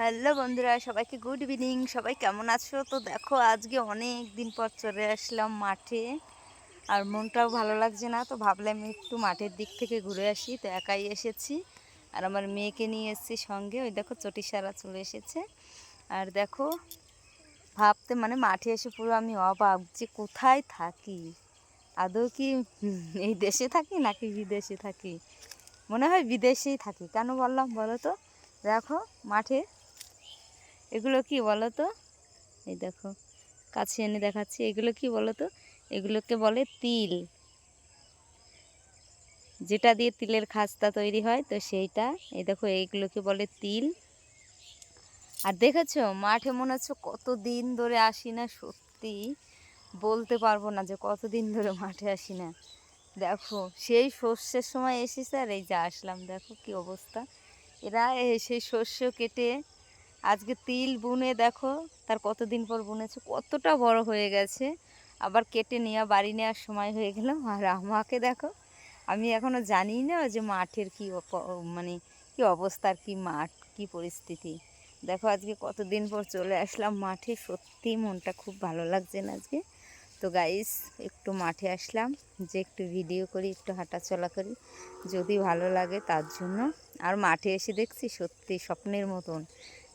Hello বন্ধুরা, সবাইকে good evening. সবাই কেমন আছো? তো দেখো, আজকে অনেক দিন পর চলে আসলাম মাঠে। আর মনটাও ভালো লাগছে না, তো ভাবলাম একটু মাঠের দিক থেকে ঘুরে আসি। তো একাই এসেছি। আর আমার মেয়েকে নিয়ে এসেছি সঙ্গে। ওই দেখো চটি সারা চলে এসেছে। আর দেখো, ভাবতে মানে মাঠে এসে পুরো আমি অবাক যে কোথায় থাকি। আদৌ কি এই দেশে থাকি নাকি বিদেশে থাকি? মনে হয় বিদেশেই থাকি। কেন বললাম বলো তো? দেখো, মাঠে এগুলো কি বলো তো এই দেখো, কাছে এনে দেখাচ্ছি, এগুলো কি বলো তো এগুলোকে বলে তিল। যেটা দিয়ে তিলের খাস্তা তৈরি হয়, তো সেইটা, এই দেখো, এইগুলোকে বলে তিল। আর দেখেছ, মাঠে মনে হচ্ছে কত দিন ধরে আসি না, সত্যি বলতে পারব না যে কতদিন ধরে মাঠে আসি না। দেখো, সেই শস্যের সময় এসেছে আর এই যে আসলাম, দেখো কি অবস্থা। এরা সেই শস্য কেটে আজকে তিল বুনে দেখো, তার কতদিন পর বুনেছে, কতটা বড় হয়ে গেছে। আবার কেটে নেওয়া বাড়ি নেওয়ার সময় হয়ে গেল। আর আমাকে দেখো, আমি এখনও জানি না যে মাঠের কি মানে কি অবস্থার, কি মাঠ, কি পরিস্থিতি। দেখো আজকে কতদিন পর চলে আসলাম মাঠে, সত্যি মনটা খুব ভালো লাগছে না আজকে। তো গাইস একটু মাঠে আসলাম, যে একটু ভিডিও করি, একটু হাঁটাচলা করি, যদি ভালো লাগে তার জন্য। আর মাঠে এসে দেখছি সত্যি স্বপ্নের মতন।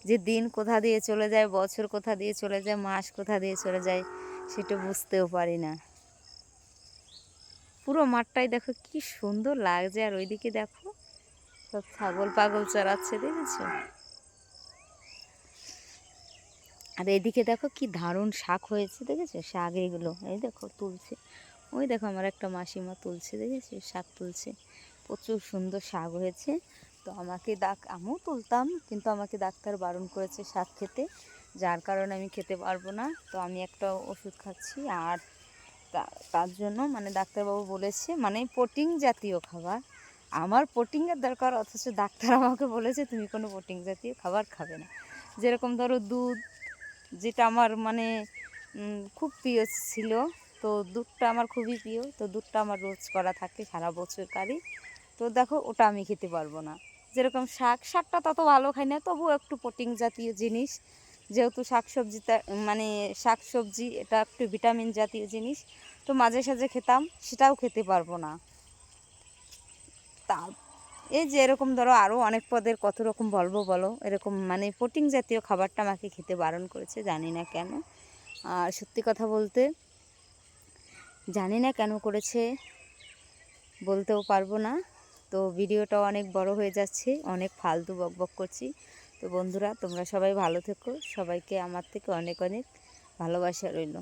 যে দিন কোথা দিয়ে চলে যায়, বছর কোথা দিয়ে চলে যায়, মাস কোথা দিয়ে চলে যায়, সেটা বুঝতেও পারি না। পুরো মাঠটাই দেখো কি সুন্দর লাগছে, আর ওইদিকে দেখো সব ছাগল পাগল চড়াচ্ছে, দেখেছ? আর এদিকে দেখো কি দারুণ শাক হয়েছে, দেখেছ? শাক এগুলো, এই দেখো তুলছে। ওই দেখো আমার একটা মাসিমা তুলছে, দেখেছ? শাক তুলছে। প্রচুর সুন্দর শাক হয়েছে। তো আমাকে ডাক, আমিও তুলতাম, কিন্তু আমাকে ডাক্তার বারণ করেছে শাক খেতে, যার কারণে আমি খেতে পারব না। তো আমি একটা ওষুধ খাচ্ছি, আর তার জন্য মানে ডাক্তারবাবু বলেছে মানে প্রোটিন জাতীয় খাবার। আমার প্রোটিনের দরকার, অথচ ডাক্তার আমাকে বলেছে, তুমি কোনো প্রোটিন জাতীয় খাবার খাবে না। যেরকম ধরো দুধ, যেটা আমার মানে খুব প্রিয় ছিল, তো দুধটা আমার খুবই প্রিয়, তো দুধটা আমার রোজ করা থাকে সারা বছরকারই। তো দেখো, ওটা আমি খেতে পারব না। যেরকম শাক, শাকটা তত ভালো খাই না, তবুও একটু প্রোটিন জাতীয় জিনিস। যেহেতু শাক সবজিটা মানে শাক সবজি এটা একটু ভিটামিন জাতীয় জিনিস, তো মাঝে সাঝে খেতাম, সেটাও খেতে পারব না। তা এই যে এরকম ধরো আরও অনেক পদের কত রকম বলব বলো, এরকম মানে প্রোটিন জাতীয় খাবারটা আমাকে খেতে বারণ করেছে, জানি না কেন। আর সত্যি কথা বলতে, জানি না কেন করেছে, বলতেও পারব না। তো ভিডিওটা অনেক বড় হয়ে যাচ্ছে, অনেক ফালতু বক বক করছি। তো বন্ধুরা, তোমরা সবাই ভালো থেকো, সবাইকে আমার থেকে অনেক অনেক ভালোবাসা রইল।